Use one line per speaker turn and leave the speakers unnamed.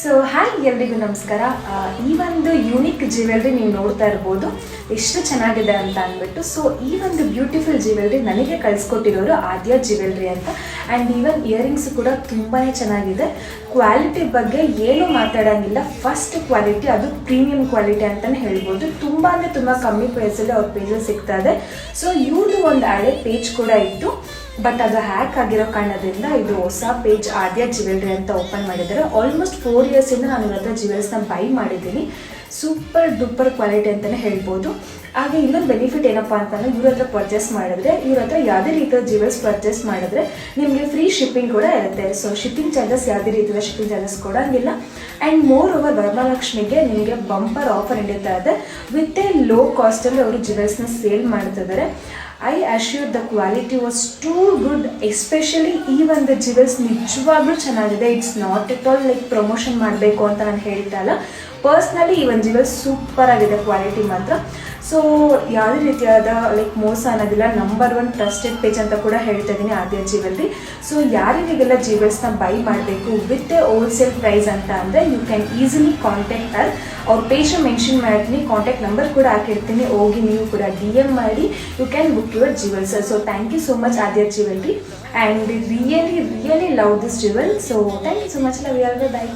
So hi ಎಲ್ರಿಗೂ ನಮಸ್ಕಾರ. ಈ ಒಂದು ಯೂನಿಕ್ ಜ್ಯುವೆಲ್ರಿ ನೀವು ನೋಡ್ತಾ ಇರ್ಬೋದು. ಎಷ್ಟು ಚೆನ್ನಾಗಿದೆ ಅಂತ ಅಂದ್ಬಿಟ್ಟು ಸೊ ಈ ಒಂದು ಬ್ಯೂಟಿಫುಲ್ ಜ್ಯುವೆಲ್ರಿ ನನಗೆ ಕಳಿಸ್ಕೊಟ್ಟಿರೋರು ಆದ್ಯ ಜ್ಯುವೆಲ್ರಿ ಅಂತ. ಆ್ಯಂಡ್ ಈವನ್ ಇಯರಿಂಗ್ಸ್ ಕೂಡ ತುಂಬಾ ಚೆನ್ನಾಗಿದೆ. ಕ್ವಾಲಿಟಿ ಬಗ್ಗೆ ಏನು ಮಾತಾಡೋಂಗಿಲ್ಲ. ಫಸ್ಟ್ ಕ್ವಾಲಿಟಿ ಅದು ಪ್ರೀಮಿಯಂ ಕ್ವಾಲಿಟಿ ಅಂತಲೇ ಹೇಳ್ಬೋದು. ತುಂಬ ಅಂದರೆ ತುಂಬ ಕಮ್ಮಿ ಪ್ರೈಸಲ್ಲಿ ಅವ್ರ ಪೇಜಲ್ಲಿ ಸಿಗ್ತಾ ಇದೆ. ಸೊ ಇವ್ರದ್ದು ಒಂದು ಹಳೆ ಪೇಜ್ ಕೂಡ ಇತ್ತು. ಬಟ್ ಅದು ಹ್ಯಾಕ್ ಆಗಿರೋ ಕಾರಣದಿಂದ ಇದು ಹೊಸ ಪೇಜ್ ಆದ್ಯ ಜ್ಯುವೆಲ್ರಿ ಅಂತ ಓಪನ್ ಮಾಡಿದ್ದಾರೆ. ಆಲ್ಮೋಸ್ಟ್ ಫೋರ್ ಇಯರ್ಸಿಂದ ನಾನು ಇವ್ರ ಹತ್ರ ಜ್ಯುವೆಲ್ಸ್ನ ಬೈ ಮಾಡಿದ್ದೀನಿ. ಸೂಪರ್ ಡೂಪರ್ ಕ್ವಾಲಿಟಿ ಅಂತಲೇ ಹೇಳ್ಬೋದು. ಹಾಗೆ ಇನ್ನೊಂದು ಬೆನಿಫಿಟ್ ಏನಪ್ಪ ಅಂತಂದ್ರೆ ಇವ್ರ ಹತ್ರ ಪರ್ಚೇಸ್ ಮಾಡಿದ್ರೆ, ಇವ್ರ ಹತ್ರ ಯಾವುದೇ ರೀತಿಯ ಜ್ಯುವೆಲ್ಸ್ ಪರ್ಚೇಸ್ ಮಾಡಿದ್ರೆ ನಿಮಗೆ ಫ್ರೀ ಶಿಪ್ಪಿಂಗ್ ಕೂಡ ಇರುತ್ತೆ. ಸೊ ಶಿಪ್ಪಿಂಗ್ ಚಾರ್ಜಸ್ ಯಾವುದೇ ರೀತಿಯ ಶಿಪ್ಪಿಂಗ್ ಚಾರ್ಜಸ್ ಕೊಡೋಂಗಿಲ್ಲ ಆ್ಯಂಡ್ ಮೋರ್ ಓವರ್ ವರಮಹಾಲಕ್ಷ್ಮಿಗೆ ನಿಮಗೆ ಬಂಪರ್ ಆಫರ್ ನಡೀತಾ ಇದೆ. ವಿತ್ ಎ ಲೋ ಕಾಸ್ಟಲ್ಲಿ ಅವರು ಜ್ಯುವೆಲ್ಸ್ನ ಸೇಲ್ ಮಾಡ್ತಿದ್ದಾರೆ. I assure the quality was too good especially ಈ ಒಂದು ಜ್ಯುವೆಲ್ಸ್ ನಿಜವಾಗ್ಲೂ ಚೆನ್ನಾಗಿದೆ. It's not at all like promotion ಮಾಡಬೇಕು ಅಂತ ನಾನು ಹೇಳ್ತಾ ಇಲ್ಲ ಪರ್ಸ್ನಲಿ ಈ ಒಂದು ಜ್ಯುವೆಲ್ಸ್ ಸೂಪರ್ ಆಗಿದೆ ಕ್ವಾಲಿಟಿ ಮಾತ್ರ. ಸೊ ಯಾವುದೇ ರೀತಿಯಾದ ಲೈಕ್ ಮೋಸ ಅನ್ನೋದಿಲ್ಲ. ನಂಬರ್ ಒನ್ ಟ್ರಸ್ಟೆಡ್ ಪೇಜ್ ಅಂತ ಕೂಡ ಹೇಳ್ತಾ ಇದ್ದೀನಿ ಆದ್ಯ ಜೀವಲ್ರಿ ಸೊ ಯಾರಿಗೆಲ್ಲ ಜೀವಲ್ಸ್ನ ಬೈ ಮಾಡಬೇಕು ವಿತ್ ಹೋಲ್ಸೇಲ್ ಪ್ರೈಸ್ ಅಂತ ಅಂದರೆ you can easily contact uh ಅವ್ರ ಪೇಜ್ ಮೆನ್ಷನ್ ಮಾಡ್ತೀನಿ ಕಾಂಟ್ಯಾಕ್ಟ್ ನಂಬರ್ ಕೂಡ ಹಾಕಿರ್ತೀನಿ. ಹೋಗಿ ನೀವು ಕೂಡ ಡಿ ಎಂ ಮಾಡಿ you can book your jewels so thank you so much Adya jewellery and really really love this jewel so thank you so much love your by